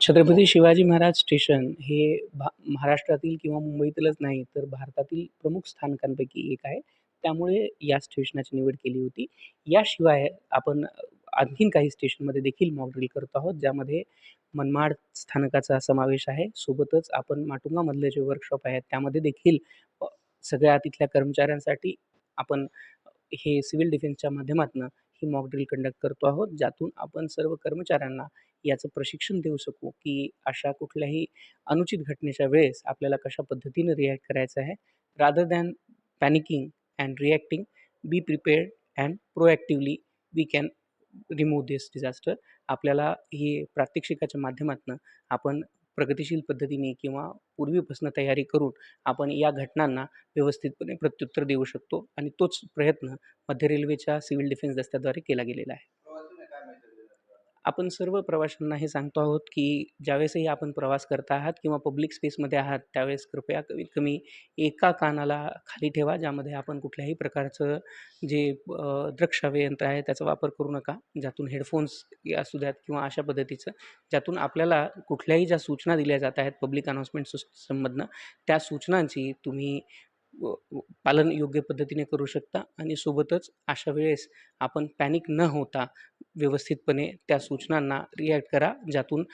Chhatrapati Shivaji Maharaj station हे भा महाराष्ट्रातील किंवा मुंबईतीलच नाही तर भारतातील प्रमुख स्थानकांपैकी एक आहे. त्यामुळे या स्टेशनाची निवड केली होती. याशिवाय आपण आणखीन काही स्टेशनमध्ये देखील मॉक ड्रिल करत आहोत. ज्यामध्ये मनमाड स्थानकाचा समावेश आहे. सोबतच आपण माटुंगामधले जे वर्कशॉप आहेत त्यामध्ये देखील सगळ्या तिथल्या कर्मचाऱ्यांसाठी आपण हे सिव्हिल डिफेन्सच्या माध्यमातून ही मॉक ड्रिल कंडक्ट करतो आहोत. ज्यातून आपण सर्व कर्मचाऱ्यांना याचं प्रशिक्षण देऊ शकू, की अशा कुठल्याही अनुचित घटनेच्या वेळेस आपल्याला कशा पद्धतीने रिॲक्ट करायचं आहे. Rather than panicking and reacting be prepared and proactively we can remove this disaster. आपल्याला हे प्रात्यक्षिकाच्या माध्यमातून आपण प्रगतिशील पद्धतीने किंवा पूर्वीपासून तयारी करून आपण या घटनांना व्यवस्थितपणे प्रत्युत्तर देऊ शकतो आणि तोच प्रयत्न मध्य रेल्वेच्या सिव्हिल डिफेन्स दस्त्याद्वारे केला गेलेला आहे. आपण सर्व प्रवाशांना हे सांगतो आहोत, की ज्यावेळेसही आपण प्रवास करत आहात किंवा पब्लिक स्पेसमध्ये आहात, त्यावेळेस कृपया कमीत कमी एका कानाला खाली ठेवा. ज्यामध्ये आपण कुठल्याही प्रकारचं जे अ, यंत्र आहे त्याचा वापर करू नका. ज्यातून हेडफोन्स असू द्यात किंवा अशा पद्धतीचं, ज्यातून आपल्याला कुठल्याही ज्या सूचना दिल्या जात आहेत पब्लिक अनाउन्समेंट सिस्टममधनं, त्या सूचनांची तुम्ही पालन योग्य पद्धतीने करू शकता आणि सोबतच अशा वेळेस आपण पॅनिक न होता व्यवस्थितपणे त्या सूचनांना रिॲक्ट करा. ज्यातून